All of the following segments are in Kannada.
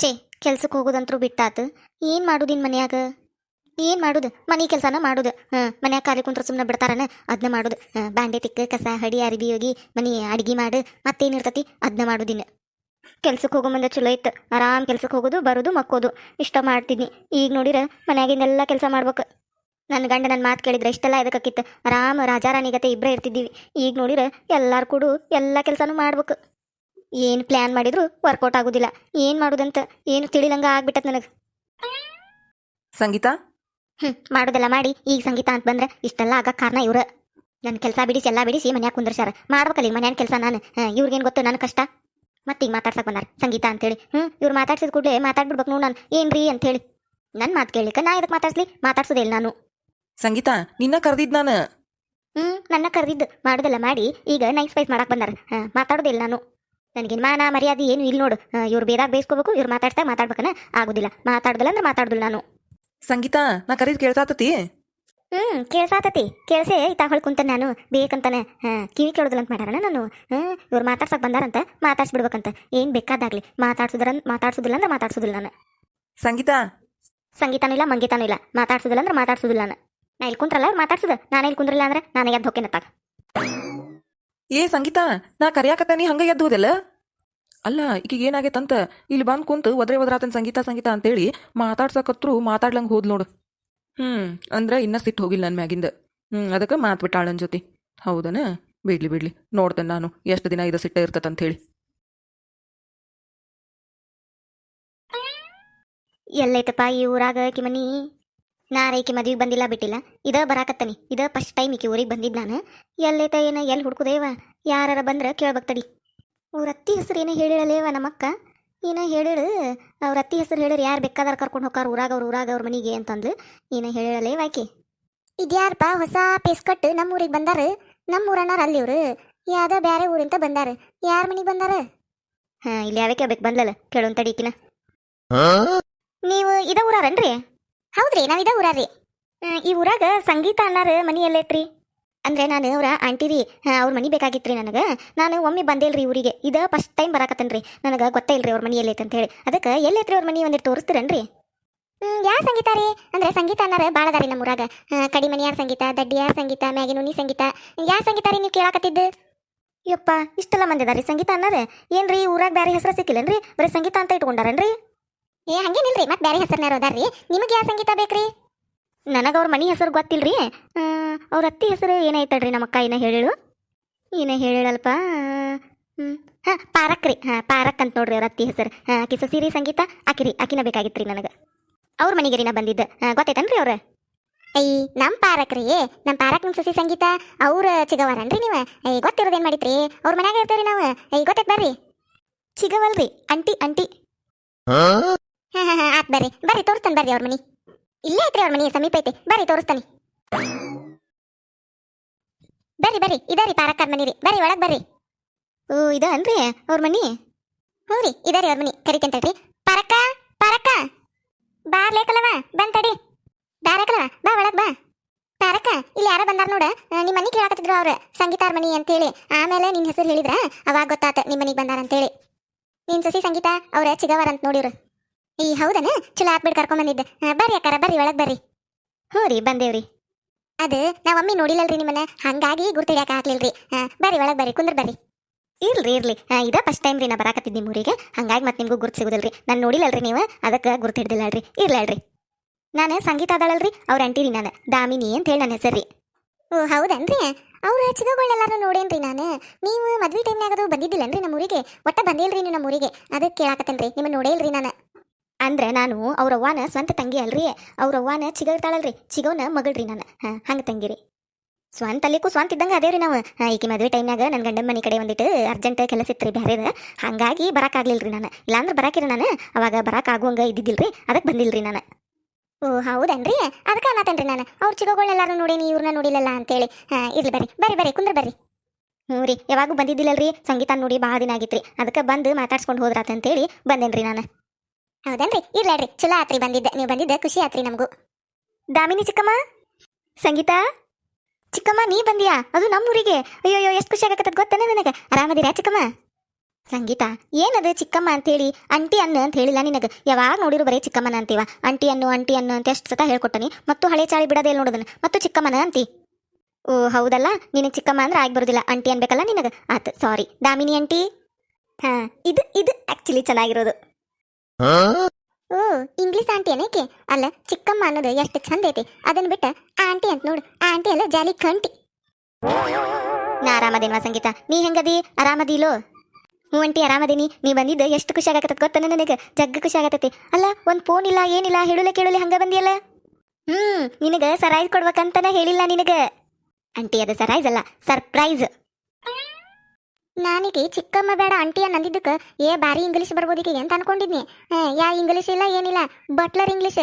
ಛೇ ಕೆಲ್ಸಕ್ಕೆ ಹೋಗೋದಂತ್ರು ಬಿಟ್ಟಾತು. ಏನು ಮಾಡುದಿನ್ ಮನ್ಯಾಗ? ಏನು ಮಾಡೋದು? ಮನೆ ಕೆಲಸನ ಮಾಡೋದು. ಹಾಂ ಮನ್ಯಾಗ ಖಾಲಿ ಕುಂತ್ರ ಸುಮ್ಮನೆ ಬಿಡ್ತಾರನ? ಅದನ್ನ ಮಾಡೋದು. ಬಾಂಡೆ ತಿಕ್ಕ, ಕಸ ಹಡಿ, ಅರಿಬಿ ಹೋಗಿ ಮನೆ ಅಡಿಗೆ ಮಾಡು. ಮತ್ತೇನಿರ್ತತಿ ಅದನ್ನ ಮಾಡುದಿನ ಕೆಲ್ಸಕ್ಕೆ ಹೋಗೋ ಮುಂದೆ ಚಲೋ ಇತ್ತು. ಆರಾಮ್ ಕೆಲ್ಸಕ್ಕೆ ಹೋಗೋದು, ಬರೋದು, ಮಕ್ಕೋದು. ಇಷ್ಟ ಮಾಡ್ತಿದ್ನಿ. ಈಗ ನೋಡಿರ ಮನ್ಯಾಗಿಂದೆಲ್ಲ ಕೆಲಸ ಮಾಡ್ಬೇಕು. ನನ್ನ ಗಂಡ ನನ್ನ ಮಾತು ಕೇಳಿದ್ರೆ ಇಷ್ಟೆಲ್ಲ ಇದಕ್ಕಿತ್ತು ಆರಾಮ ರಾಜಾರಾಣಿಗತೆ ಇಬ್ಬರೇ ಇರ್ತಿದ್ದೀವಿ. ಈಗ ನೋಡಿರ, ಎಲ್ಲರೂ ಕೂಡ ಎಲ್ಲ ಕೆಲಸನೂ ಮಾಡ್ಬೇಕು. ಏನು ಪ್ಲ್ಯಾನ್ ಮಾಡಿದ್ರು ವರ್ಕೌಟ್ ಆಗೋದಿಲ್ಲ. ಏನು ಮಾಡುದಂತ ಏನು ತಿಳಿಲಂಗ ಆಗ್ಬಿಟ್ಟತ್ ನನಗೆ. ಸಂಗೀತ? ಹ್ಮ್ ಮಾಡೋದೆಲ್ಲ ಮಾಡಿ. ಈಗ ಸಂಗೀತ ಅಂತ ಬಂದ್ರೆ ಇಷ್ಟೆಲ್ಲ ಆಗ ಕಾರಣ ಇವ್ರ. ನನ್ನ ಕೆಲಸ ಬಿಡಿಸಿ ಎಲ್ಲ ಬಿಡಿಸಿ ಮನ್ಯಾಗ ಕುಂದ್ರಸ್ಯಾರ. ಮಾಡ್ಬೇಕಲ್ಲ ಈಗ ಮನ್ಯಾನ ಕೆಲಸ ನಾನು. ಹಾಂ ಇವ್ರಿಗೇನು ಗೊತ್ತು? ನನ್ನ ಕಷ್ಟ. ಮತ್ತೆ ಈಗ ಮಾತಾಡ್ಸಕ್ ಬಂದಾರ. ಸಂಗೀತ ಅಂತೇಳಿ. ಹ್ಞೂ ಇವ್ರು ಮಾತಾಡ್ಸಿದ ಕೂಡಲೇ ಮಾತಾಡ್ಬಿಡ್ಬೇಕು ನೋಡ್ ನಾನು. ಏನ್ರಿ ಅಂತೇಳಿ. ನನ್ನ ಮಾತು ಕೇಳಿಕ ನಾ ಇದಕ್ಕೆ ಮಾತಾಡ್ಸ್ಲಿ? ಮಾತಾಡ್ಸೋದಿಲ್ಲ ನಾನು. ಸಂಗೀತ ನಿನ್ನ ಕರೆದಿದ್ ನಾನು. ಹ್ಮ್ ನನ್ನ ಕರೆದಿದ್ದು. ಮಾಡೋದೆಲ್ಲ ಮಾಡಿ. ಈಗ ನೈಸ್ ಪೈಸ್ ಮಾಡಕ್ಕೆ ಬಂದಾರ. ಹಾಂ ಮಾತಾಡೋದಿಲ್ಲ ನಾನು. ನನಗೇನು ಮಾನ ಮರ್ಯಾದೆ ಏನು ಇಲ್ಲಿ ನೋಡು. ಇವ್ರು ಬೇದಾಗ ಬೇಯಿಸ್ಕೋಬೇಕು ಇವ್ರು ಮಾತಾಡ್ತಾ ಮಾತಾಡ್ಬೇಕನ? ಆಗುದಿಲ್ಲ. ಮಾತಾಡ್ದಲ್ಲ ಅಂದ್ರೆ ಮಾತಾಡೋದಿಲ್ಲ ನಾನು. ಸಂಗೀತಾ ನಾ ಕರೀದ್ ಕೇಳ್ತಾತತಿ ಹ್ಮ್ ಕೇಳ್ಸಾತತಿ. ಕೇಳ್ಸೆ ಇತ್ತ ಹೊಳ್ ಕುಂತ ನಾನು. ಬೇಕಂತಾನೆ. ಹಾಂ ಕಿವಿ ಕೇಳೋದಿಲ್ಲ ಅಂತ ಮಾಡ್ಯಾರ ನಾನು? ಹಾಂ ಇವ್ರು ಮಾತಾಡ್ಸಕ್ ಬಂದಾರಂತ ಮಾತಾಡ್ಸ್ಬಿಡ್ಬೇಕಂತ. ಏನ್ ಬೇಕಾದಾಗ್ಲಿ. ಮಾತಾಡ್ಸುದ್ರ ಮಾತಾಡ್ಸೋದಿಲ್ಲ ಅಂದ್ರೆ ಮಾತಾಡ್ಸೋದಿಲ್ಲ ನಾನು. ಸಂಗೀತಾ? ಸಂಗೀತನೂ ಇಲ್ಲ ಮಂಗೀತಾನೂ ಇಲ್ಲ. ಮಾತಾಡ್ಸೋದಿಲ್ಲ ಅಂದ್ರೆ ಮಾತಾಡ್ಸೋದಿಲ್ಲ ನಾನು. ನಾ ಇಲ್ಲಿ ಕುಂತ್ರಲ್ಲ ಅವ್ರು ಮಾತಾಡ್ಸೋದು? ನಾನು ಇಲ್ಲಿ ಕುಂದ್ರಲ್ಲ ಅಂದ್ರೆ ನಾನು ಎದ್ದು ಹೊಕ್ಕೇನತ್ತಾಗ. ಏ, ಸಂಗೀತಾ, ನಾ ಕರ್ಯಾಕತ್ತಾನಿ ಹಂಗ ಎದ್ದುವುದಿಲ್ಲ ಅಲ್ಲ ಈಗ ಏನಾಗೈತಂತ, ಇಲ್ಲಿ ಬಂದು ಕುಂತು ಒದ್ರೆ ಒದ್ರಾತನ್ ಸಂಗೀತ ಸಂಗೀತ ಅಂತೇಳಿ ಮಾತಾಡ್ಸಕತ್ರು ಮಾತಾಡ್ಲಂಗ್ ಹೋದ್ ನೋಡು. ಹ್ಮ್, ಅಂದ್ರ ಇನ್ನ ಸಿಟ್ಟು ಹೋಗಿಲ್ಲ ನನ್ ಮ್ಯಾಗಿಂದ. ಹ್ಮ್, ಅದಕ್ಕೆ ಮಾತು ಬಿಟ್ಟಾಳ ಜೊತೆ. ಹೌದನ? ಬಿಡ್ಲಿ ಬಿಡ್ಲಿ, ನೋಡ್ತೇನೆ ನಾನು. ಎಷ್ಟು ದಿನ ಇದು ಸಿಟ್ಟ ಇರ್ತದಂತ ಹೇಳಿ ಎಲ್ಲೈತಪ್ಪ ಈ ಊರಾಗ ಆಕಿ ಮನಿ ಈಕೆ ಮದುವೆಗೆ ಬಂದಿಲ್ಲ ಬಿಟ್ಟಿಲ್ಲ. ಇದ ಬರಾಕತ್ತನಿ. ಇದ ಫಸ್ಟ್ ಟೈಮ್ ಈಕೆ ಊರಿಗೆ ಬಂದಿದ್ದು ನಾನು. ಎಲ್ಲೇತ ಏನ ಎಲ್ಲಿ ಹುಡ್ಕುದೇವ? ಯಾರ ಬಂದ್ರೆ ಕೇಳ್ಬೇಕ್ತಡಿ. ಅವ್ರ ಅತ್ತಿ ಹೆಸರು ಏನೋ ಹೇಳಿಳಲೇವ ನಮ್ಮಕ್ಕ? ಏನೋ ಹೇಳಿಳು ಅವ್ರ ಅತ್ತಿ ಹೆಸರು ಹೇಳಿರು ಯಾರು ಬೇಕಾದಾರ ಕರ್ಕೊಂಡು ಹೋಗಾರ ಊರಾಗ ಅವ್ರ ಊರಾಗ ಅವ್ರ ಮನೆಗೆ ಅಂತಂದ್ಲು ಏನೋ ಹೇಳಿಳಲೇವ ಆಕಿ? ಇದ್ಯಾರಪ್ಪ ಹೊಸ ಪೇಸ್ಕಟ್ಟು ನಮ್ಮ ಊರಿಗೆ ಬಂದಾರ? ನಮ್ಮ ಊರಣ್ಣಾರ ಅಲ್ಲಿ ಇವರು. ಯಾವ್ದೋ ಬೇರೆ ಊರಿಂದ ಬಂದಾರ. ಯಾರ ಮನೆಗೆ ಬಂದಾರ? ಹಾ ಇಲ್ಲಿ ಯಾವಕ್ಕೆ ಬೇಕು ಬಂದ್ಲಲ್ಲ ಕೇಳೋನ್ ತಡೀಕಿನ ನೀವು ಇದ ಊರಾರನ್ರಿ? ಹೌದ್ರಿ ನಾವಿದ ಊರಾರಿ ಈ ಊರಾಗ ಸಂಗೀತ ಅನ್ನಾರ ಮನಿ ಎಲ್ಲೈತ್ರಿ ಅಂದ್ರೆ ನಾನು ಅವ್ರ ಆಂಟಿ ರೀ ಅವ್ರ ಮನಿ ಬೇಕಾಗಿತ್ರಿ ನನಗೆ. ನಾನು ಒಮ್ಮೆ ಬಂದೇಲ್ರಿ ಊರಿಗೆ. ಇದ ಫಸ್ಟ್ ಟೈಮ್ ಬರಾಕತ್ತೇನ್ರಿ. ನನಗೆ ಗೊತ್ತೇ ಇಲ್ರಿ ಅವ್ರ ಮನಿ ಎಲ್ಲೈತೆ ಅಂತ ಹೇಳಿ ಅದಕ್ಕೆ ಎಲ್ಲೈತ್ರಿ ಅವ್ರ ಮನಿ ಒಂದಿಟ್ಟು ತೋರಿಸ್ತೀರನ್ರಿ? ಯಾ ಸಂಗೀತ ರೀ? ಅಂದ್ರೆ ಸಂಗೀತ ಅನ್ನಾರ ಭಾಳ ಅದಾರಿ ನಮ್ಮ ಊರಾಗ. ಕಡಿ ಮನಿಯಾರ ಸಂಗೀತ ದಡ್ಡಿಯಾರ ಸಂಗೀತ ಮ್ಯಾಗಿನುನಿ ಸಂಗೀತ. ಯಾ ಸಂಗೀತ ರೀ ನೀವು ಕೇಳಾಕತ್ತಿದ್ದು? ಯಪ್ಪ ಇಷ್ಟೆಲ್ಲ ಮಂದಿ ಅದಾರಿ ಸಂಗೀತ ಅನ್ನಾರ? ಏನ್ರಿ ಊರಾಗ ಬೇರೆ ಹೆಸರು ಸಿಕ್ಕಿಲ್ಲನ್ರಿ? ಬರೀ ಸಂಗೀತ ಅಂತ ಇಟ್ಕೊಂಡಾರನ್ರಿ? ಏ ಹಂಗೇನಿಲ್ರಿ ಮತ್ತೆ ಬೇರೆ ಹೆಸರ್ನಾರ ಅದಾರ್ರಿ. ನಿಮಗೆ ಯಾವ ಸಂಗೀತ ಬೇಕ್ರಿ? ನನಗೆ ಅವ್ರ ಮನಿ ಹೆಸರು ಗೊತ್ತಿಲ್ರಿ. ಅವ್ರ ಅತ್ತಿ ಹೆಸರು ಏನೈತಡ್ರಿ ನಮ್ಮ ಅಕ್ಕ ಏನ ಹೇಳು ಏನ ಹೇಳಲ್ಪ ಹ್ಮ್ ಹಾಂ ಪಾರಕ್ ರೀ. ಹಾ ಪಾರಕ್ ಅಂತ ನೋಡ್ರಿ ಅವ್ರ ಅತ್ತಿ ಹೆಸರು. ಹಾಂ ಆಕಿ ಸಸಿರಿ ಸಂಗೀತ ಆಕಿರಿ ಆಕಿನ ಬೇಕಾಗಿತ್ರಿ ನನಗೆ. ಅವ್ರ ಮನೆಗೆ ನಾ ಬಂದಿದ್ದೆ. ಹಾಂ ಗೊತ್ತೈತನ್ರಿ ಅವ್ರ? ಅಯ್ಯ ನಮ್ಮ ಪಾರಕ್ ರೀ. ನಮ್ಮ ಪಾರಕ್ ನಿಮ್ಮ ಸಸಿ ಸಂಗೀತ ಅವ್ರ ಚಿಗವರನ್ರಿ ನೀವು? ಗೊತ್ತಿರೋದು ಗೊತ್ತಿರೋದೇನು ಮಾಡಿತ್ರಿ? ಅವ್ರ ಮನ್ಯಾಗ ಇರ್ತೀರಿ ನಾವು? ಐ ಗೊತ್ತೈತೆ ಬರ್ರಿ. ಚಿಗವಲ್ರಿ ಅಂಟಿ ಅಂಟಿ ಹಾ ಹಾ ಹಾ ಆತ್ ಬರ್ರಿ. ಬರ್ರಿ ತೋರಿಸ್ತಾನೆ ಬರ್ರಿ ಅವ್ರ ಮನಿ. ಇಲ್ಲೇ ಐತ್ರಿ ಅವ್ರ ಮನಿ ಸಮೀಪ ಐತೆ. ಬರ್ರಿ ತೋರಿಸ್ತಾನೆ. ಬರ್ರಿ ಬರ್ರಿ. ಇದರಿ ಪಾರಕ್ಕರ್ ಮನಿ ರೀ ಬರ್ರಿ ಒಳಗ್ ಬರ್ರಿ. ಓ ಇದನ್ರಿ ಅವ್ರ ಮನಿ? ಹ್ಞೂ ರೀ ಇದರಿ ಅವ್ರ ಮನಿ. ಕರಿತಂತೈತಿ ಪಾರಕ್ಕ ಪಾರಕ್ಕ. ಬಾ ಲೇಕಲವ ಬಂದ್ ತಡಿ. ಬಾರಕಲವ ಬಾ ಒಳಗ್ ಬಾ. ಪಾರಕ್ಕ ಇಲ್ಲಿ ಯಾರ ಬಂದಾರ ನೋಡ. ನಿಮ್ಮ ಮನಿ ಕೇಳಾಕತ್ತಿದ್ರು ಅವ್ರ ಸಂಗೀತಾರ್ ಮನಿ ಅಂತೇಳಿ. ಆಮೇಲೆ ನಿನ್ ಹೆಸರು ಹೇಳಿದ್ರ ಅವಾಗ ಗೊತ್ತಾತ ನಿಮ್ಮ ಮನಿಗೆ ಬಂದಾರ ಅಂತೇಳಿ. ನಿನ್ ಸಸಿ ಸಂಗೀತ ಅವ್ರ ಚಿಗವರ ಅಂತ ನೋಡಿರು ಈ ಹೌದನ? ಚಲೋ ಹಾಕ್ಬಿಟ್ಟು ಕರ್ಕೊಂಡ್ ಬಂದಿದ್ದೆ. ಬರ್ರಿ ಅಕ್ಕಾರ ಬರ್ರಿ ಒಳಗ್ ಬರ್ರಿ. ಹ್ಞೂ ರೀ ಬಂದೇವ್ರಿ. ಅದು ನಾವ್ ಒಮ್ಮೆ ನೋಡಿಲ್ಲಲ್ರಿ ನಿಮ್ಮನ್ನ. ಹಂಗಾಗಿ ಗುರ್ತಿಡ್ಯಾಕ ಆಗ್ಲಿಲ್ರಿ. ಆ, ಬರ್ರಿ ಒಳಗ್ ಬರ್ರಿ ಕುಂದ್ರ ಬರ್ರಿ. ಇಲ್ರಿ ಇರ್ಲಿ. ಇದ ಫಸ್ಟ್ ಟೈಮ್ ರೀ ನಾ ಬರಾಕತ್ತಿದ್ದಿ ಊರಿಗೆ. ಹಂಗಾಗಿ ಮತ್ತೆ ನಿಮಗೂ ಗುರ್ತು ಸಿಗುದಿಲ್ರಿ. ನಾನು ನೋಡಿಲ್ಲಲ್ರಿ ನೀವು ಅದಕ್ಕೆ ಗುರ್ತು ಹಿಡ್ದಿಲ್ಲಲ್ರಿ. ಇರ್ಲಲ್ರಿ ನಾನು ಸಂಗೀತ ಅದಾಳಲ್ರಿ ಅವ್ರ ಆಂಟಿ ರೀ ನಾನು. ದಾಮಿನಿ ಅಂತ ಹೇಳಿ ನನ್ನ ಹೆಸರು ಓ ಹೌದನ್ರಿ? ಅವ್ರ ಚಿಗಗಳೆಲ್ಲಾರು ನೋಡೇನ್ರಿ ನಾನು. ನೀವು ಮದ್ವೆ ಟೈಮ್ನಾಗದು ಬಂದಿದ್ದಿಲ್ಲನ್ರಿ ನಮ್ಮ ಊರಿಗೆ? ಒಟ್ಟ ಬಂದಿಲ್ರಿ ನೀವು ನಮ್ಮ ಊರಿಗೆ? ಅದಕ್ಕೆ ಕೇಳಾಕತ್ತೇನ್ರಿ. ನಿಮ್ಮ ನೋಡೇ ಇಲ್ರಿ ನಾನು. ಅಂದ್ರೆ ನಾನು ಅವ್ರ ಅವ್ವಾನ ಸ್ವಂತ ತಂಗಿ ಅಲ್ರಿ, ಅವ್ರ ಅವ್ವಾನ ಚಿಗಳ್ತಾಳಲ್ರಿ, ಚಿಗವನ ಮಗಳ್ರಿ ನಾನು. ಹಾಂ, ಹಂಗೆ ತಂಗಿರಿ. ಸ್ವಂತ ಅಲ್ಲಿಗೂ ಸ್ವಂತ ಇದ್ದಂಗೆ ಅದೇವ್ರಿ ನಾವು. ಈಕೆ ಮದುವೆ ಟೈಮ್ನಾಗ ನನ್ನ ಗಂಡನ ಮನೆ ಕಡೆ ಒಂದಿಟ್ಟು ಅರ್ಜೆಂಟ್ ಕೆಲಸ ಇತ್ತು ರೀ ಬ್ಯಾರೇದ. ಹಾಗಾಗಿ ಬರೋಕ್ಕಾಗ್ಲಿಲ್ರಿ ನಾನು. ಇಲ್ಲಾಂದ್ರೆ ಬರಾಕಿರಿ ನಾನು. ಅವಾಗ ಬರೋಕ್ಕಾಗುವಂಗೆ ಇದ್ದಿದ್ದಿಲ್ರಿ ಅದಕ್ಕೆ ಬಂದಿಲ್ರಿ ನಾನು. ಓ, ಹೌದನ್ರಿ? ಅದಕ್ಕೆ ಅನ್ನತೇನ್ರಿ ನಾನು? ಅವ್ರ ಚಿಗೋಗಳೆಲ್ಲಾರು ನೋಡೇನಿ ಇವ್ರನ್ನ ನೋಡಿಲ್ಲಲ್ಲ ಅಂತೇಳಿ. ಇರ್ಲಿ ಬರ್ರಿ ಬರ್ರಿ ಬರ್ರಿ, ಕುಂದ್ರ ಬರ್ರಿ. ಹ್ಞೂ ರೀ, ಯಾವಾಗೂ ಬಂದಿದ್ದಿಲ್ಲಲ್ರಿ ಸಂಗೀತ ನೋಡಿ ಭಾಳ ದಿನ ಆಗಿತ್ರಿ. ಅದಕ್ಕೆ ಬಂದು ಮಾತಾಡ್ಸ್ಕೊಂಡು ಹೋದ್ರಾತಂತೇಳಿ ಬಂದೇನ್ರಿ ನಾನು. ಹೌದನ್ರಿ? ಇರ್ಲಾಡ್ರಿ ಚಲೋ ಆತ್ರಿ ಬಂದಿದ್ದೆ, ನೀವು ಬಂದಿದ್ದೆ, ಖುಷಿ ಆತ್ರಿ ನಮಗೂ. ದಾಮಿನಿ ಚಿಕ್ಕಮ್ಮ? ಸಂಗೀತಾ? ಚಿಕ್ಕಮ್ಮ, ನೀ ಬಂದಿಯಾ? ಅದು ನಮ್ಮೂರಿಗೆ. ಅಯ್ಯೋ ಎಷ್ಟು ಖುಷಿ ಆಗಕತ್ತದ ಗೊತ್ತಾನೆ ನನಗೆ? ಆರಾಮದಿರಾ ಚಿಕ್ಕಮ್ಮ? ಸಂಗೀತ, ಏನದು ಚಿಕ್ಕಮ್ಮ ಅಂತೇಳಿ ಅಂಟಿ ಅನ್ನ ಅಂತ ಹೇಳಿಲ್ಲ ನಿನಗೆ? ಯಾವಾಗ ನೋಡಿರು ಬರೀ ಚಿಕ್ಕಮ್ಮನ ಅಂತೀವ? ಅಂಟಿ ಅನ್ನು ಅಂಟಿ ಅನ್ನು ಅಂತ ಎಷ್ಟು ಸತ ಹೇಳ್ಕೊಟ್ಟನಿ, ಮತ್ತು ಹಳೆ ಚಾಳಿ ಬಿಡೋದೇ ನೋಡೋದನ್ನ. ಮತ್ತು ಚಿಕ್ಕಮ್ಮನ ಅಂತಿ? ಓ, ಹೌದಲ್ಲ, ನಿನಗೆ ಚಿಕ್ಕಮ್ಮ ಅಂದ್ರೆ ಆಗಿ ಬರೋದಿಲ್ಲ. ಅಂಟಿ ಅನ್ಬೇಕಲ್ಲ ನಿನಗೆ? ಆತ ಸಾರಿ ದಾಮಿನಿ ಅಂಟಿ ಹಾ, ಇದು ಇದು ಆ್ಯಕ್ಚುಲಿ ಚೆನ್ನಾಗಿರೋದು. ಓ ಇಂಗ್ಲಿಷ್ ಆಂಟಿ ಏನಕ್ಕೆ ಅಲ್ಲ, ಚಿಕ್ಕಮ್ಮ ಅನ್ನೋದು ಎಷ್ಟು ಚಂದ ಐತಿ. ಅದನ್ನ ಬಿಟ್ಟ ಆಂಟಿ ಅಂತ ನೋಡು. ಆಂಟಿ ಅಲ್ಲ ಜಾಲಿ ಕಂಟಿ. ನಾ ಆರಾಮದೇನ್ವಾ ಸಂಗೀತ? ನೀ ಹೆಂಗದಿ? ಆರಾಮದಿಲೋ? ಹ್ಞೂ ಅಂಟಿ ಆರಾಮದೀನಿ. ನೀ ಬಂದಿದ್ದು ಎಷ್ಟು ಖುಷಿ ಆಗತ್ತದ ಗೊತ್ತ ನನಗೆ? ಜಗ್ಗ ಖುಷಿ ಆಗತ್ತೈತಿ. ಅಲ್ಲ, ಒಂದು ಫೋನ್ ಇಲ್ಲ, ಏನಿಲ್ಲ, ಹೇಳುಲೆ ಕೇಳುಲೆ ಹಂಗ ಬಂದಿಯಲ್ಲ? ಹ್ಮ್, ನಿನಗೆ ಸರೈಸ್ ಕೊಡ್ಬೇಕಂತನ ಹೇಳಿಲ್ಲ ನಿನಗೆ. ಅಂಟಿ ಅದು ಸರೈಸ್ ಅಲ್ಲ ಸರ್ಪ್ರೈಸ್ ನಾನೀಗ ಚಿಕ್ಕಮ್ಮ ಬೇಡ ಅಂಟಿ ನಂದಿದ್ದಕ್ಕೆ ಏ ಬಾರಿ ಇಂಗ್ಲಿಷ್ ಬರ್ಬೋದಿಕ್ಕೆ ಅಂತ ಅನ್ಕೊಂಡಿದ್ನಿ. ಯಾ ಇಂಗ್ಲೀಷ್ ಇಲ್ಲ, ಏನಿಲ್ಲ. ಬಟ್ಲರ್ ಇಂಗ್ಲಿಷ್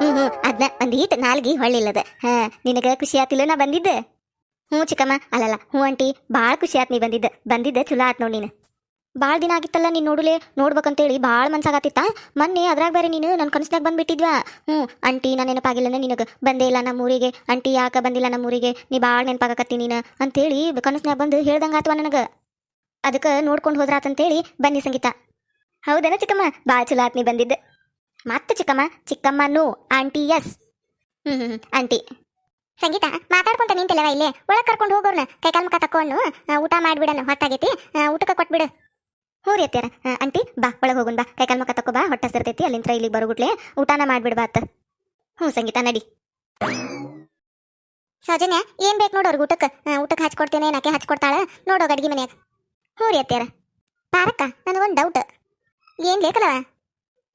ಹ್ಞೂ ಹ್ಮ್, ಅದ್ನ ಒಂದೀಟ್ ನಾಲ್ಗಿ ಹೊಳ್ಳಿಲ್ಲದ. ಹಾಂ, ನಿನಗೆ ಖುಷಿ ಆತಿಲ್ಲ ನಾ ಬಂದಿದ್ದೆ? ಹ್ಞೂ ಚಿಕ್ಕಮ್ಮ, ಅಲ್ಲಲ್ಲ, ಹ್ಞೂ ಆಂಟಿ, ಭಾಳ ಖುಷಿ ಆತ್ ನೀ ಬಂದಿದ್ದ. ಬಂದಿದ್ದೆ ಚಲೋ ಆತ್ ನೋಡಿ ನೀನು. ಭಾಳ ದಿನ ಆಗಿತ್ತಲ್ಲ ನೀನು ನೋಡಲೇ, ನೋಡ್ಬೇಕಂತೇಳಿ ಭಾಳ ಮನ್ಸಾಗತ್ತಿತ್ತ ಮೊನ್ನೆ ಅದ್ರಾಗ ಬೇರೆ ನೀನು ನನ್ನ ಕನಸ್ನಾಗ ಬಂದುಬಿಟ್ಟಿದ್ವಾ? ಹ್ಞೂ, ಆಂಟಿ ನಾನು ನೆನಪಾಗಿಲ್ಲ ನಿನಗೆ? ಬಂದೇ ಇಲ್ಲ ನಮ್ಮ ಊರಿಗೆ. ಆಂಟಿ ಯಾಕೆ ಬಂದಿಲ್ಲ ನಮ್ಮ ಊರಿಗೆ? ನೀ ಭಾಳ ನೆನಪಾಗತ್ತಿ ನೀನು? ಅಂತೇಳಿ ಕನಸ್ನಾಗ ಬಂದು ಹೇಳ್ದಂಗೆ ಆತವ ನನಗೆ? ಅದಕ್ಕೆ ನೋಡ್ಕೊಂಡು ಹೋದ್ರಾತಂತೇಳಿ ಬನ್ನಿ ಸಂಗೀತ. ಹೌದನ ಚಿಕ್ಕಮ್ಮ? ಭಾಳ ಚಲೋ ಆತ್ ನೀ ಬಂದಿದ್ದೆ. ಮತ್ತೆ ಚಿಕ್ಕಮ್ಮ ಚಿಕ್ಕಮ್ಮ ನೋ ಆಂಟಿ ಎಸ್. ಹ್ಞೂ ಹ್ಞೂ ಆಂಟಿ. ಸಂಗೀತ, ಮಾತಾಡ್ಕೊಂತ ನಿಂತಿಲ್ಲವ ಇಲ್ಲೇ? ಒಳಗೆ ಕರ್ಕೊಂಡು ಹೋಗೋರ್ನ, ಕೈಕಾಲು ಮುಖ ತಕೊಂಡು ಊಟ ಮಾಡಿಬಿಡೋಣ ಹೊತ್ತಾಗೈತಿ ಊಟಕ್ಕೆ ಕೊಟ್ಬಿಡು. ಹ್ಞೂ ರೀ ಆಂಟಿ, ಬಾ, ಒಳಗೆ ಹೋಗುನ್ ಬಾ. ಕೈಕಾಲ್ ಮುಖ ತಕೋ ಬಾ. ಹೊಟ್ಟೆ ಹಸಿರ್ತೈತಿ ಅಲ್ಲಿಂದ ಇಲ್ಲಿಗೆ ಬರೋಗುಟ್ಲೆ ಊಟನ ಮಾಡ್ಬಿಡ್ ಬಾ ಅತ್ತ. ಹ್ಞೂ, ಸಂಗೀತ, ನಡಿ. ಸೌಜನ್ಯ, ಏನ್ ಬೇಕು ನೋಡು ಅವ್ರಿಗೆ ಊಟಕ್ಕೆ ಊಟಕ್ಕೆ ಹಚ್ಕೊಡ್ತೇನೆ ನಾಕೆ ಹಚ್ಕೊಡ್ತಾಳ. ನೋಡೋ ಅಡ್ಗೆ ಮನ್ಯಾಗ. ಹ್ಞೂ ರೀ ಅತ್ಯಾರ ಪಾರಕ್ಕ, ನನಗೊಂದು ಡೌಟ್ ಏನ್ ಲೇಕಲ್ಲವ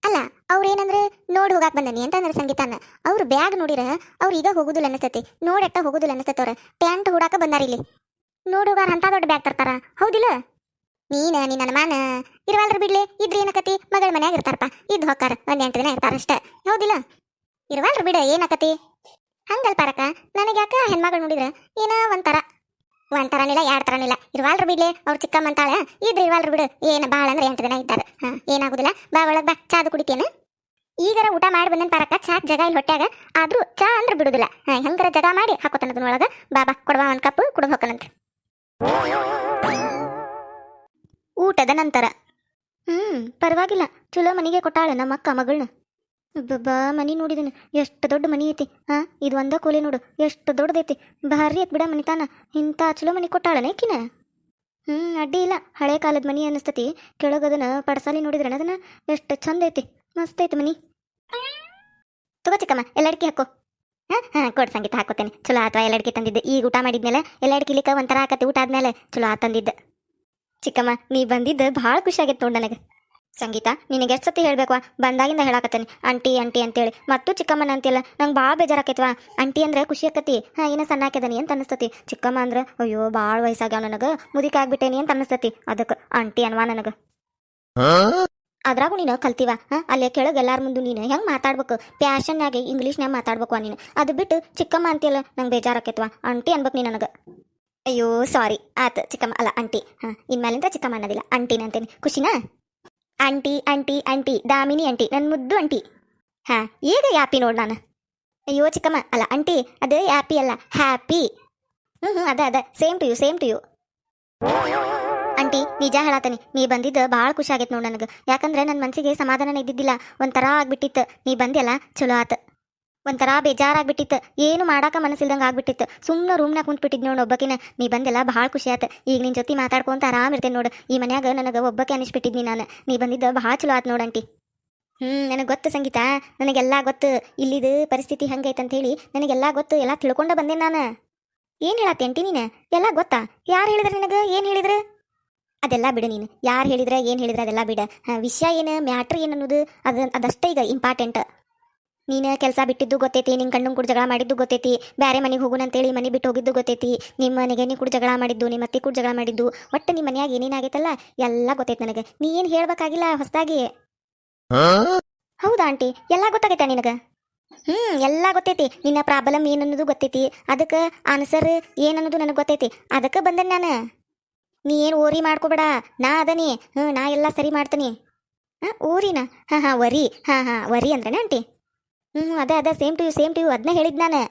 ಅಲ್ಲ ಅವ್ರೇನಂದ್ರೆ ನೋಡಿ ಹೋಗಾಕ್ ಬಂದನಿ ಅಂತಂದ್ರೆ ಸಂಗೀತನ. ಅವ್ರು ಬ್ಯಾಗ್ ನೋಡಿರ, ಅವ್ರು ಈಗ ಹೋಗುದಿಲ್ಲ ಅನಿಸ್ತೈತಿ ನೋಡಟ್ಟ ಹೋಗುದಿಲ್ಲ ಅನಿಸ್ತೈತಿ ಅವ್ರ. ಟ್ಯಾಂಟ್ ಹುಡಾಕ ಬಂದಾರ ಇಲ್ಲಿ. ನೋಡಿ ಹೋಗಾರ ಅಂತ ದೊಡ್ಡ ಬ್ಯಾಗ್ ತರ್ತಾರ. ಹೌದಿಲ್ಲ? ನೀನ ನಿನ್ನ ಅನುಮಾನ ಇರುವಲ್ರ ಬಿಡ್ಲಿ ಇದ್ರ ಏನಕತಿ? ಮಗಳ ಮನ್ಯಾಗ ಇರ್ತಾರಪ್ಪ. ಇದ್ ಹೊಕ್ಕಾರ ಒಂದ್ ಎಂಟು ದಿನ ಇರ್ತಾರ ಅಷ್ಟ. ಹೌದಿಲ್ಲ? ಇರುವಲ್ರ ಬಿಡ ಏನಕತಿ? ಹಂಗಲ್ ಪಾರಕ ನನಗೆ ಯಾಕ ಹೆಣ್ಮಗಳು ನೋಡಿದ್ರ? ಏನ ಒಂಥರ. ಒಂಥರನಿಲ್ಲ ಎರಡ್ ತರನಿಲ್ಲ ಇರ್ವಾಲ್ರ ಬಿಡ್ಲಿ ಅವ್ರ ಚಿಕ್ಕಮ್ಮ ಅಂತಾಳ. ಇದ್ರ ಇರುವಲ್ರ ಬಿಡು. ಏನ ಬಾಳ ಅಂದ್ರೆ ಎಂಟು ದಿನ ಇದ್ದಾರೆ. ಹಾ ಏನಾಗುದಿಲ್ಲ? ಬಾ ಒಳಗ್ ಬಾ ಚಾದು ಕುಡಿತೇನ? ಈಗರ ಊಟ ಮಾಡಿ ಬಂದನ್ ಪಾರಕ ಚಾ ಜಗ ಇಲ್ಲಿ ಹೊಟ್ಯಾಗ. ಆದ್ರೂ ಚಾ ಅಂದ್ರೆ ಬಿಡುದಿಲ್ಲ. ಹಾ, ಹೆಂಗರ ಜಗ ಮಾಡಿ ಹಾಕೋತನದನ್ನ ಒಳಗ ಬಾಬಾ ಕೊಡವಾ ಒಂದ್ ಕಪ್ ಕುಡ್ದು ಹೋಕನಂತ. ಊಟದ ನಂತರ. ಹ್ಮ್, ಪರವಾಗಿಲ್ಲ. ಚಲೋ ಮನಿಗೆ ಕೊಟ್ಟಾಳ ನಮ್ಮ ಅಕ್ಕ ಮಗಳನ್ನ ಬಾ ಮನಿ ನೋಡಿದನು. ಎಷ್ಟು ದೊಡ್ಡ ಮನಿ ಐತಿ. ಹಾ, ಇದು ಒಂದ ಕೂಲಿ ನೋಡು. ಎಷ್ಟು ದೊಡ್ಡದೈತಿ. ಭಾರಿ ಐತ್ ಬಿಡ ಮನಿತಾನ. ಇಂಥ ಚಲೋ ಮನಿ ಕೊಟ್ಟಾಳನ ಏಕಿನ ಹ್ಮ್, ಅಡ್ಡಿ ಇಲ್ಲ. ಹಳೆ ಕಾಲದ ಮನಿ ಅನಿಸ್ತತಿ. ಕೆಳಗದನ್ನ ಪಡಸಾಲಿ ನೋಡಿದ್ರನ ಅದನ್ನ? ಎಷ್ಟು ಚಂದ ಐತಿ. ಮಸ್ತ್ ಐತಿ ಮನಿ. ತಗೋ ಚಿಕ್ಕಮ್ಮ, ಎಲ್ಲ ಅಡಿಕೆ ಹಾಕೋ. ಹಾ ಹಾ, ಕೊಡ್ ಸಂಗೀತ ಹಾಕೋತೇನೆ. ಚಲೋ ಆತ ಎಲ್ಲ ಅಡಿಕೆ ತಂದಿದ್ದೆ. ಈಗ ಊಟ ಮಾಡಿದ್ಮೇಲೆ ಎಲ್ಲ ಅಡಿಕೆ ಒಂಥರ ಆಕತಿ. ಊಟ ಆದ್ಮೇಲೆ ಚಲೋ ಆತಂದಿದ್ದೆ ತಂದಿದ್ದೆ. ಚಿಕ್ಕಮ್ಮ, ನೀ ಬಂದಿದ್ದು ಭಾಳ ಖುಷಿ ಆಗೈತೆ ನೋಡ್ ನನಗೆ. ಸಂಗೀತ, ನಿನಗೆ ಎಷ್ಟು ಸತಿ ಹೇಳ್ಬೇಕು ಬಂದಾಗಿಂದ ಹೇಳಾಕತ್ತೇನೆ. ಆಂಟಿ ಆಂಟಿ ಅಂತೇಳಿ. ಮತ್ತು ಚಿಕ್ಕಮ್ಮನ ಅಂತಿಲ್ಲ ನಂಗೆ ಭಾಳ ಬೇಜಾರಾಕೈತವಾ? ಆಂಟಿ ಅಂದ್ರೆ ಖುಷಿ ಆಕತಿ ಹಾಂ ಏನೋ ಸಣ್ಣ ಹಾಕಿದಾನಿ ಅಂತ ಅನಿಸ್ತತಿ. ಚಿಕ್ಕಮ್ಮ ಅಂದ್ರೆ, ಅಯ್ಯೋ, ಭಾಳ ವಯಸ್ಸಾಗ್ಯಾವ ನನಗೆ. ಮುದಿಕ ಆಗ್ಬಿಟ್ಟೇನಿ ಅಂತ ಅನಿಸ್ತತಿ. ಅದಕ್ಕೆ ಆಂಟಿ ಅನ್ವಾ ನನಗೆ. ಅದ್ರಾಗೂ ನೀನು ಕಲ್ತಿವ? ಹಾಂ, ಅಲ್ಲೇ ಕೆಳಗೆ ಎಲ್ಲಾರ ಮುಂದೆ ನೀನು ಹೆಂಗೆ ಮಾತಾಡ್ಬೇಕು? ಪ್ಯಾಷನ್ನಾಗಿ ಇಂಗ್ಲೀಷ್ನಾಗ ಮಾತಾಡ್ಬೇಕು ನೀನು? ಅದು ಬಿಟ್ಟು ಚಿಕ್ಕಮ್ಮ ಅಂತಿಲ್ಲ ನಂಗೆ ಬೇಜಾರಾಕೈತ್ವಾ? ಆಂಟಿ ಅನ್ಬೇಕು ನೀ ನನಗೆ. ಅಯ್ಯೋ ಸಾರಿ ಆತ, ಚಿಕ್ಕಮ್ಮ, ಅಲ್ಲ, ಆಂಟಿ. ಹಾಂ ಇನ್ಮೇಲಿಂದ ಚಿಕ್ಕಮ್ಮ ಅನ್ನೋದಿಲ್ಲ. ಆಂಟಿ ಅಂತೇನೆ ಖುಷಿನಾ? Aunty aunty aunty, Damini aunty ನನ್ನ ಮುದ್ದು ಆಂಟಿ. ಹಾಂ ಈಗ ಯಾಪಿ ನೋಡ್ ನಾನು? ಅಯ್ಯೋ, ಚಿಕ್ಕಮ್ಮ, ಅಲ್ಲ, ಆಂಟಿ, ಅದು ಯಾಪಿ ಅಲ್ಲ. ಹ್ಯಾಪಿ ಹ್ಞೂ ಹ್ಞೂ ಅದ ಅದ. Same to you same to you aunty, ನಿಜ ಹೇಳಾತನಿ. ನೀ ಬಂದಿದ್ದು ಭಾಳ ಖುಷಿ ಆಗೈತೆ ನೋಡಿ ನನಗೆ. ಯಾಕಂದ್ರೆ ನನ್ನ ಮನಸ್ಸಿಗೆ ಸಮಾಧಾನ ಇದ್ದಿದ್ದಿಲ್ಲ. ಒಂಥರ ಆಗ್ಬಿಟ್ಟಿತ್ತು. ನೀ ಬಂದಿಲ್ಲ ಚಲೋ ಆತ. ಒಂಥರ ಬೇಜಾರಾಗ್ಬಿಟ್ಟಿತ್ತು. ಏನು ಮಾಡಾಕ ಮನಸ್ಸಿಲ್ದಂಗೆ ಆಗ್ಬಿಟ್ಟಿತ್ತು. ಸುಮ್ಮನೆ ರೂಮ್ನಾಗ ಕುಂತ್ಬಿಟ್ಟಿದ್ ನೋಡು ಒಬ್ಬಕಿನ. ನೀ ಬಂದೆಲ್ಲ ಭಾಳ ಖುಷಿ ಆತ. ಈಗ ನಿನ್ನ ಜೊತೆ ಮಾತಾಡ್ಕೊಂತ ಆರಾಮ್ ಇರ್ತೇನೆ ನೋಡು. ಈ ಮನ್ಯಾಗ ನನಗೆ ಒಬ್ಬಕ್ಕೆ ಅನಿಸ್ಬಿಟ್ಟಿದ್ನಿ ನಾನು. ನೀ ಬಂದಿದ್ದು ಭಾಳ ಚಲೋ ಆತ್ ನೋಡಂಟಿ ಹ್ಞೂ ನನಗೆ ಗೊತ್ತು ಸಂಗೀತ. ನನಗೆಲ್ಲ ಗೊತ್ತು. ಇಲ್ಲಿದು ಪರಿಸ್ಥಿತಿ ಹಂಗೈತೆ ಅಂತ ಹೇಳಿ ನನಗೆಲ್ಲ ಗೊತ್ತು. ಎಲ್ಲ ತಿಳ್ಕೊಂಡ ಬಂದೆ ನಾನು. ಏನು ಹೇಳತ್ತೆ ಅಂಟಿ ನೀನು? ಎಲ್ಲ ಗೊತ್ತಾ? ಯಾರು ಹೇಳಿದ್ರೆ ನಿನಗೆ? ಏನು ಹೇಳಿದ್ರೆ? ಅದೆಲ್ಲ ಬಿಡು ನೀನು. ಯಾರು ಹೇಳಿದ್ರೆ, ಏನು ಹೇಳಿದ್ರೆ ಅದೆಲ್ಲ ಬಿಡ. ವಿಷಯ ಏನು, ಮ್ಯಾಟ್ರ್ ಏನು ಅನ್ನೋದು ಅದು, ಅದಷ್ಟೇ ಈಗ ಇಂಪಾರ್ಟೆಂಟ್ ನೀನು ಕೆಲಸ ಬಿಟ್ಟಿದ್ದು ಗೊತ್ತೈತಿ ನಿನ್ನ ಕಣ್ಣು ಕೂಡ ಜಗಳ ಮಾಡಿದ್ದು ಗೊತ್ತೈತಿ. ಬೇರೆ ಮನೆಗೆ ಹೋಗುಣ ಅಂತೇಳಿ ಮನೆ ಬಿಟ್ಟು ಹೋಗಿದ್ದು ಗೊತ್ತೈತಿ. ನಿಮ್ಮ ಮನೆಗೆ ನೀ ಕೂಡ ಜಗಳ ಮಾಡಿದ್ದು ನಿಮ್ಮ ಅತ್ತೆ ಕೂಡ ಜಗಳ ಮಾಡಿದ್ದು. ಒಟ್ಟು ನಿಮ್ಮ ಮನೆಯಾಗ ಏನೇನಾಗೈತಲ್ಲ ಎಲ್ಲ ಗೊತ್ತೈತಿ ನನಗೆ. ನೀ ಏನು ಹೇಳ್ಬೇಕಾಗಿಲ್ಲ ಹೊಸದಾಗಿ? ಹೌದಾ ಆಂಟಿ? ಎಲ್ಲ ಗೊತ್ತಾಗೈತೆ ನಿನಗೆ? ಹ್ಮ್ ಎಲ್ಲ ಗೊತ್ತೈತಿ. ನಿನ್ನ ಪ್ರಾಬ್ಲಮ್ ಏನನ್ನೋದು ಗೊತ್ತೈತಿ. ಅದಕ್ಕೆ ಆನ್ಸರ್ ಏನನ್ನೋದು ನನಗೆ ಗೊತ್ತೈತಿ. ಅದಕ್ಕೆ ಬಂದೆ ನಾನು. ನೀ ಏನು ಓರಿ ಮಾಡ್ಕೋಬೇಡ. ನಾ ಅದನಿ. ಹ್ಞೂ ನಾ ಎಲ್ಲ ಸರಿ ಮಾಡ್ತೀನಿ. ಹಾಂ ಓರಿನಾ? ಹಾಂ ಹಾಂ ವರಿ. ಹಾಂ ಹಾಂ ವರಿ ಅಂದ್ರೆ ಆಂಟಿ? ಹ್ಞೂ ಅದೇ ಅದೇ same to you same to you ಅದನ್ನ ಹೇಳಿದ್ ನಾನು.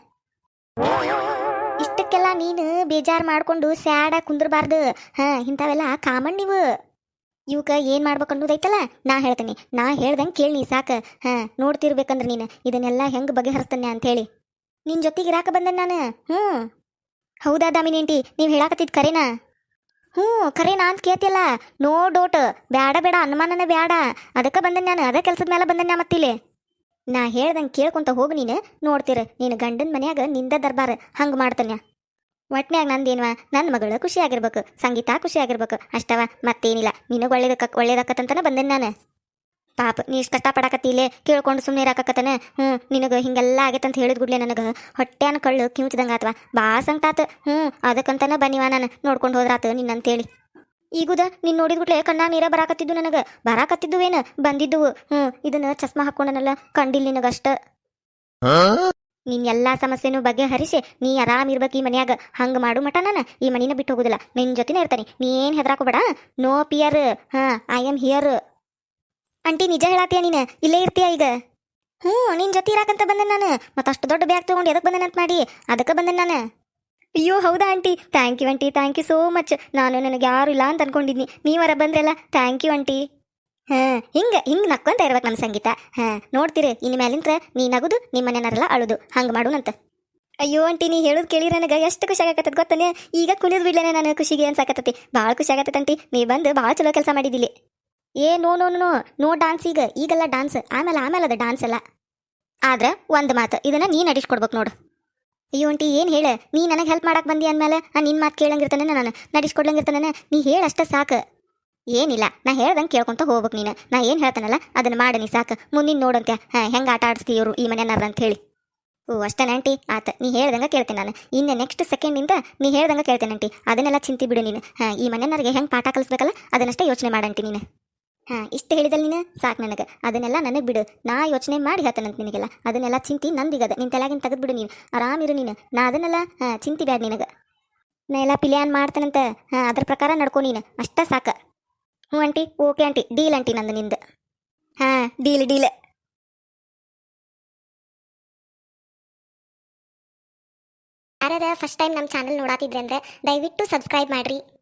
ಇಷ್ಟಕ್ಕೆಲ್ಲ ನೀನು ಬೇಜಾರು ಮಾಡ್ಕೊಂಡು ಸ್ಯಾಡ ಕುಂದ್ರಬಾರ್ದು. ಹಾ, ಇಂಥವೆಲ್ಲ ಕಾಮನ್ ನೀವು. ಇವಕ್ಕ ಏನ್ ಮಾಡ್ಬೇಕು ಅನ್ನೋದೈತಲ್ಲ, ನಾ ಹೇಳ್ತೀನಿ. ನಾ ಹೇಳ್ದಂಗೆ ಕೇಳಿ ಸಾಕ. ಹಾ, ನೋಡ್ತಿರ್ಬೇಕಂದ್ರೆ ನೀನು. ಇದನ್ನೆಲ್ಲ ಹೆಂಗ್ ಬಗೆಹರಿಸ್ತಾನೆ ಹೇಳಿ ನಿನ್ ಜೊತೆಗೆ ಇರಾಕ ಬಂದೆ ನಾನು? ಹ್ಞೂ. ಹೌದಾ ದಾಮಿನೇಂಟಿ ನೀವು ಹೇಳಾಕತ್ತಿದ್ ಕರೆನಾ? ಹ್ಞೂ, ಕರೆನಾ ಅಂತ ಕೇಳ್ತಿಯಲ್ಲ? No doubt. ಬೇಡ ಬೇಡ, ಅನುಮಾನನೇ ಬೇಡ ಅದಕ್ಕೆ ಬಂದೆ ನಾನು, ಅದೇ ಕೆಲಸದ ಮೇಲೆ ಬಂದೆ ನಾ ಮತ್ತಿಲ್ಲಿ. ನಾ ಹೇಳ್ದಂಗೆ ಕೇಳ್ಕೊಂತ ಹೋಗಿ ನೀನು. ನೋಡ್ತೀರ, ನೀನು ಗಂಡನ ಮನ್ಯಾಗ ನಿಂದ ದರ್ಬಾರ. ಹಂಗೆ ಮಾಡ್ತಾನೆ ಒಟ್ನ್ಯಾಗ ನಂದೇನವಾ ನನ್ನ ಮಗಳು ಖುಷಿಯಾಗಿರ್ಬೇಕು ಸಂಗೀತ ಖುಷಿಯಾಗಿರ್ಬೇಕು ಅಷ್ಟವ, ಮತ್ತೇನಿಲ್ಲ. ನಿನಗೆ ಒಳ್ಳೇದಕ್ಕ ಒಳ್ಳೇದಕ್ಕತ್ತಂತನ ಬಂದೇನೆ ನಾನು. ಪಾಪ, ನೀ ಇಷ್ಟು ಕಷ್ಟಪಡಕತ್ತಿಲ್ಲೇ ಕೇಳ್ಕೊಂಡು ಸುಮ್ಮನೆ ಇರಾಕತ್ತನ. ಹ್ಞೂ ನಿನಗೆ ಹಿಂಗೆಲ್ಲ ಆಗೈತಂತ ಹೇಳಿದ ಗುಡ್ಲೆ ನನಗೆ ಹೊಟ್ಯಾನ ಕಳ್ಳು ಕಿಂಚಿದಂಗೆ ಆತ್ವ ಭಾಳ ಆತು ಹ್ಞೂ ಅದಕ್ಕಂತನ ಬನ್ನಿವ ನಾನು. ನೋಡ್ಕೊಂಡು ಹೋದ್ರಾತು ನಿನ್ನಂತೇಳಿ. ಈಗುದ ನೀನು ನೋಡಿದ ಗುಟ್ಲೆ ಕಣ್ಣಾಗ ನೀರ ಬರಾಕತ್ತಿದ್ದು ನನಗೆ. ಬರಾಕತ್ತಿದ್ದುವೇನು? ಬಂದಿದ್ದುವು. ಹ್ಞೂ ಇದನ್ನ ಚಸ್ಮಾ ಹಾಕೊಂಡನಲ್ಲ ಕಂಡಿಲ್ಲ ನಿನಗಷ್ಟ. ನೀನ್ ಎಲ್ಲಾ ಸಮಸ್ಯೆನೂ ಬಗೆಹರಿಸಿ ನೀ ಆರಾಮ್ ಇರ್ಬೇಕು ಈ ಮನ್ಯಾಗ. ಹಂಗ ಮಾಡು ಮಟ ನಾನು. ಈ ಮನಿನ ಬಿಟ್ಟು ಹೋಗುದಿಲ್ಲ. ನಿನ್ ಜೊತೆನೇ ಇರ್ತಾನೆ. ನೀ ಏನ್ ಹೆದರಾಕೋಬೇಡ ನೋ ಪಿಯರ್. ಹಾ ಐ ಆಮ್ ಹಿಯರ್. ಅಂಟಿ ನಿಜ ಹೇಳಾತೀಯ ನೀನು? ಇಲ್ಲೇ ಇರ್ತೀಯ ಈಗ? ಹ್ಞೂ ನಿನ್ ಜೊತೆ ಇರಾಕಂತ ಬಂದೆ ನಾನು. ಮತ್ತಷ್ಟು ದೊಡ್ಡ ಬ್ಯಾಗ್ ತಗೊಂಡು ಎದಕ್ ಬಂದೆ ಅಂತ ಮಾಡಿ? ಅದಕ್ಕೆ ಬಂದೆ ನಾನು. ಅಯ್ಯೋ, ಹೌದಾ aunty? Thank you aunty thank you so much ನಾನು ನನಗೆ ಯಾರು ಇಲ್ಲ ಅಂತ ಅನ್ಕೊಂಡಿದ್ನಿ. ನೀವರ ಬಂದ್ರಲ್ಲ? Thank you aunty. ಹಾಂ, ಹಿಂಗೆ ಹಿಂಗೆ ನಕ್ಕೊಂತ ಇರ್ಬೇಕು ನಮ್ಮ ಸಂಗೀತ. ಹಾಂ, ನೋಡ್ತೀರಿ ಇನ್ನು ಮ್ಯಾಲಿಂತ್ರ ನೀ ನಗುದು ನಿಮ್ಮ ಮನೆಯವರೆಲ್ಲ ಅಳುದು. ಹಂಗೆ ಮಾಡುನಂತ ಅಯ್ಯೋ ಆಂಟಿ, ನೀ ಹೇಳೋದು ಕೇಳಿ ನನಗೆ ಎಷ್ಟು ಖುಷಿ ಆಗತ್ತದ ಗೊತ್ತಾನೆ? ಈಗ ಕುಣಿದು ಬಿಡ್ಲೇನೆ ನಾನು ಖುಷಿಗೆ ಅನ್ಸಾಕತ್ತತಿ. ಭಾಳ ಖುಷಿ ಆಗತ್ತೆ ಆಂಟಿ. ನೀ ಬಂದು ಭಾಳ ಚಲೋ ಕೆಲಸ ಮಾಡಿದಿಲ್ಲಿ ಏ, no no no no dance ಈಗ. ಈಗೆಲ್ಲ ಡಾನ್ಸ್ ಆಮೇಲೆ ಆಮೇಲೆ ಅದ ಡಾನ್ಸ್ ಎಲ್ಲ. ಆದ್ರೆ, ಒಂದು ಮಾತು. ಇದನ್ನು ನೀ ನಡಿಸ್ಕೊಡ್ಬೇಕು ನೋಡು. ಅಯ್ಯೋ ಅಂಟಿ ಏನು ಹೇಳ? ನೀ ನನಗೆ ಹೆಲ್ಪ್ ಮಾಡಕ್ಕೆ ಬಂದಿ ಅಂದಮೇಲೆ ನಾನು ನಿನ್ನ ಮಾತು ಕೇಳಂಗಿರ್ತಾನೆ ನಾನು, ನಡಿಸ್ಕೊಡ್ಲಂಗಿರ್ತಾನೆ ನೀ ಅಷ್ಟೇ ಸಾಕು. ಏನಿಲ್ಲ, ನಾ ಹೇಳ್ದಂಗೆ ಕೇಳ್ಕೊಂತ ಹೋಗ್ಬೇಕು ನೀನು. ನಾ ಏನು ಹೇಳ್ತಾನಲ್ಲ, ಅದನ್ನ ಮಾಡಿ ನೀ ಸಾಕು. ಮುಂದಿನ ನೋಡಂತೆ ಹಾಂ, ಹೆಂಗೆ ಆಟ ಆಡಿಸ್ತೀವ್ರು ಈ ಮನೆಯನ್ನಾರ ಅಂತ ಹೇಳಿ. ಓ ಅಷ್ಟೇ ಆಂಟಿ? ಆತ, ನೀ ಹೇಳ್ದಂಗೆ ಕೇಳ್ತೀನಿ ನಾನು. ಇನ್ನು ನೆಕ್ಸ್ಟ್ ಸೆಕೆಂಡಿಂದ ನೀ ಹೇಳ್ದಂಗೆ ಕೇಳ್ತೇನೆ ಆಂಟಿ. ಅದನ್ನೆಲ್ಲ ಚಿಂತೆ ಬಿಡು ನೀನು. ಹಾಂ, ಈ ಮನೆಯವ್ರಿಗೆ ಹೆಂಗೆ ಪಾಠ ಕಲಿಸ್ಬೇಕಲ್ಲ, ಅದನ್ನಷ್ಟೇ ಯೋಚನೆ ಮಾಡಂಟಿ ನೀನು. ಹಾಂ, ಇಷ್ಟು ಹೇಳಿದಲ್ಲ ನೀನು? ಸಾಕು ನನಗೆ. ಅದನ್ನೆಲ್ಲ ನನಗೆ ಬಿಡು. ನಾ ಯೋಚನೆ ಮಾಡಿ ಹೇಳ್ತಾನಂತ ನಿನಗೆಲ್ಲ. ಅದನ್ನೆಲ್ಲ ಚಿಂತಿ ನಂದಿಗದ. ನಿನ್ನ ತಲೆಗಿನ ತೆಗೆದು ಬಿಡು ನೀನು. ಆರಾಮಿರು ನೀನು. ನಾ ಅದನ್ನೆಲ್ಲ, ಹಾಂ, ಚಿಂತಿ ಬ್ಯಾಡ ನಿನಗೆ. ನಾ ಎಲ್ಲ ಪಿಲಿಯಾನ್ ಮಾಡ್ತಾನಂತ, ಹಾಂ, ಅದ್ರ ಪ್ರಕಾರ ನಡ್ಕೊ ನೀನು. ಅಷ್ಟೇ ಸಾಕು. ಹ್ಞೂ aunty. Okay aunty. Deal aunty ನಂದು ನಿಂದು. ಹಾಂ, ಡೀಲ್ ಡೀಲ್. ಯಾರ್ಯಾರ ಫಸ್ಟ್ ಟೈಮ್ ನಮ್ಮ ಚಾನಲ್ ನೋಡಾತಿದ್ರೆ ಅಂದ್ರೆ ದಯವಿಟ್ಟು ಸಬ್ಸ್ಕ್ರೈಬ್ ಮಾಡ್ರಿ.